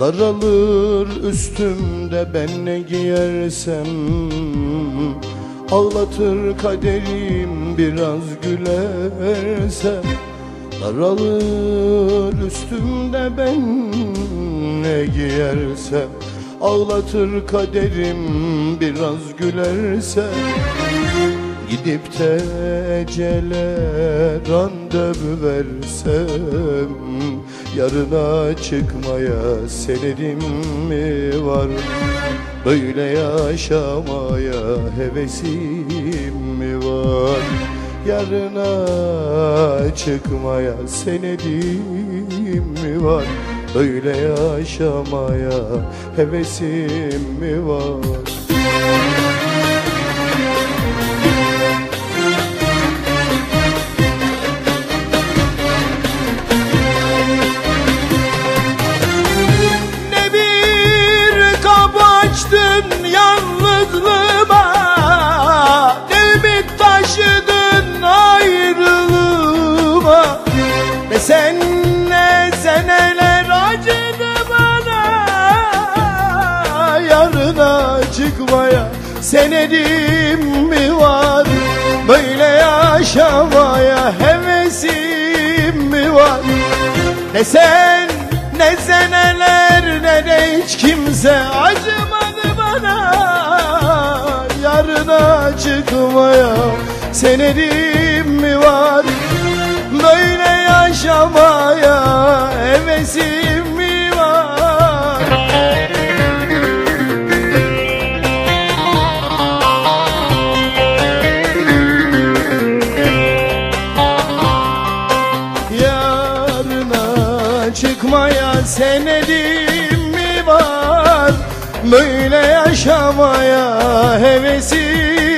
Daralır üstümde ben ne giyersem. Ağlatır kaderim biraz gülersem Daralır üstümde ben ne giyersem. Ağlatır kaderim biraz gülersem Gidip de randevu versem Yarına çıkmaya senedim mi var? Böyle yaşamaya hevesim mi var? Yarına çıkmaya senedim mi var? Böyle yaşamaya hevesim mi var sen ne seneler acıdı bana. Yarına çıkmaya senedim mi var? Böyle yaşamaya hevesim mi var? Ne sen ne seneler ne de hiç kimse acımadı bana. Yarına çıkmaya senedim mi var yaşamaya hevesim mi var? Yarına çıkmaya senedim mi var? Böyle yaşamaya hevesim